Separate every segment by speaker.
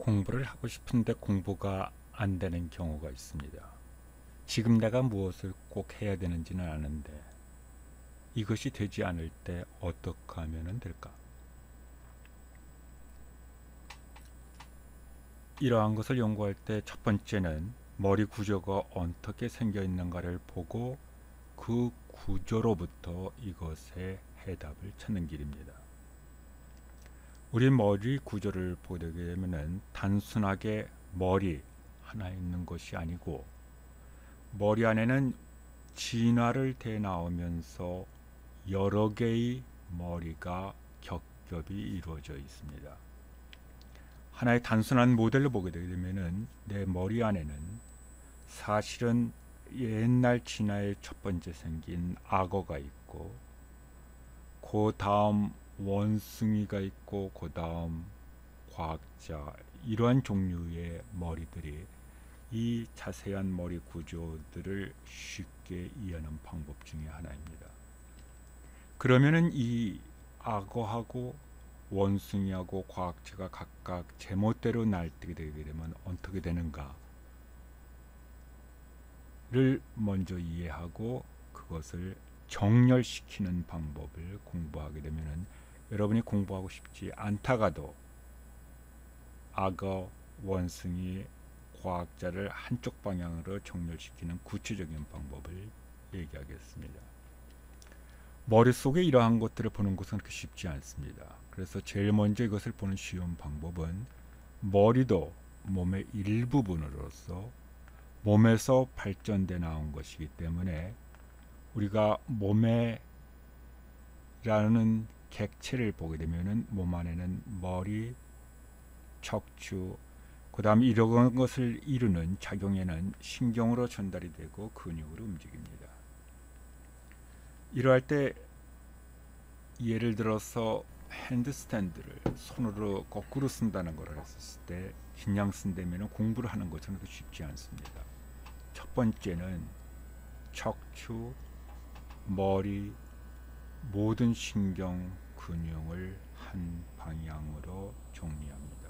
Speaker 1: 공부를 하고 싶은데 공부가 안 되는 경우가 있습니다. 지금 내가 무엇을 꼭 해야 되는지는 아는데 이것이 되지 않을 때 어떻게 하면 될까? 이러한 것을 연구할 때 첫 번째는 머리 구조가 어떻게 생겨 있는가를 보고 그 구조로부터 이것의 해답을 찾는 길입니다. 우리 머리 구조를 보게 되면 단순하게 머리 하나 있는 것이 아니고 머리 안에는 진화를 대 나오면서 여러 개의 머리가 겹겹이 이루어져 있습니다. 하나의 단순한 모델로 보게 되면 내 머리 안에는 사실은 옛날 진화의 첫 번째 생긴 악어가 있고 그 다음 원숭이가 있고 그 다음 과학자 이러한 종류의 머리들이 이 자세한 머리 구조들을 쉽게 이해하는 방법 중의 하나입니다. 그러면은 이 악어하고 원숭이하고 과학자가 각각 제멋대로 날뛰게 되게 되면 어떻게 되는가를 먼저 이해하고 그것을 정렬시키는 방법을 공부하게 되면은 여러분이 공부하고 싶지 않다가도 악어, 원숭이, 과학자를 한쪽 방향으로 정렬시키는 구체적인 방법을 얘기하겠습니다. 머릿속에 이러한 것들을 보는 것은 그렇게 쉽지 않습니다. 그래서 제일 먼저 이것을 보는 쉬운 방법은 머리도 몸의 일부분으로서 몸에서 발전돼 나온 것이기 때문에 우리가 몸에 라는 객체를 보게 되면은 몸 안에는 머리, 척추, 그 다음 이런 것을 이루는 작용에는 신경으로 전달이 되고 근육으로 움직입니다. 이러할 때 예를 들어서 핸드스탠드를 손으로 거꾸로 쓴다는 걸 했을 때 그냥 쓴다면 공부를 하는 것은 쉽지 않습니다. 첫 번째는 척추, 머리, 모든 신경, 근육을 한 방향으로 정리합니다.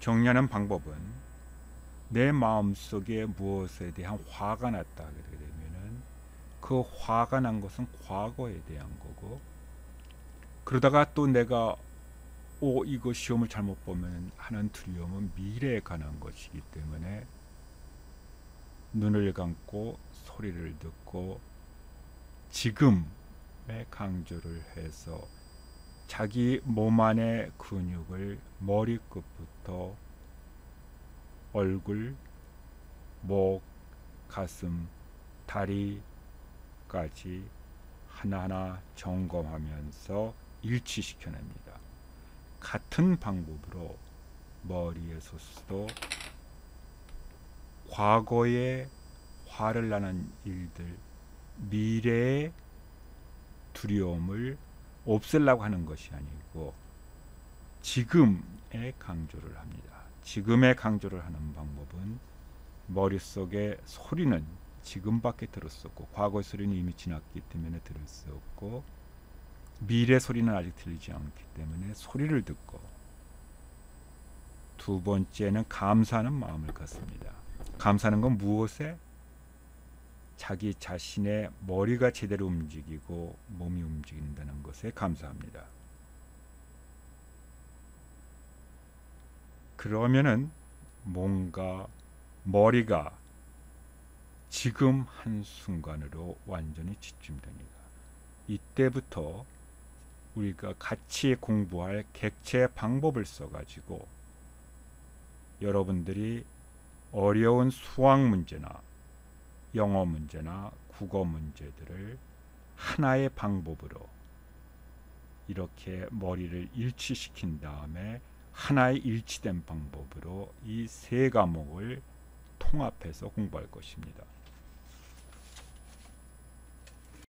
Speaker 1: 정리하는 방법은 내 마음속에 무엇에 대한 화가 났다 하게 되면은 그 화가 난 것은 과거에 대한 거고 그러다가 또 내가 오 이거 시험을 잘못 보면 하는 두려움은 미래에 관한 것이기 때문에 눈을 감고 소리를 듣고 지금에 강조를 해서 자기 몸 안의 근육을 머리끝부터 얼굴, 목, 가슴, 다리까지 하나하나 점검하면서 일치시켜냅니다. 같은 방법으로 머리에서도 과거에 화를 나는 일들, 미래의 두려움을 없애려고 하는 것이 아니고 지금에 강조를 합니다. 지금에 강조를 하는 방법은 머릿속에 소리는 지금밖에 없고 과거 소리는 이미 지났기 때문에 들을 수 없고 미래 소리는 아직 들리지 않기 때문에 소리를 듣고 두 번째는 감사하는 마음을 갖습니다. 감사하는 건 무엇에? 자기 자신의 머리가 제대로 움직이고 몸이 움직인다는 것에 감사합니다. 그러면은 뭔가 머리가 지금 한순간으로 완전히 집중됩니다. 이때부터 우리가 같이 공부할 객체 방법을 써가지고 여러분들이 어려운 수학 문제나 영어 문제나 국어 문제들을 하나의 방법으로 이렇게 머리를 일치시킨 다음에 하나의 일치된 방법으로 이 세 과목을 통합해서 공부할 것입니다.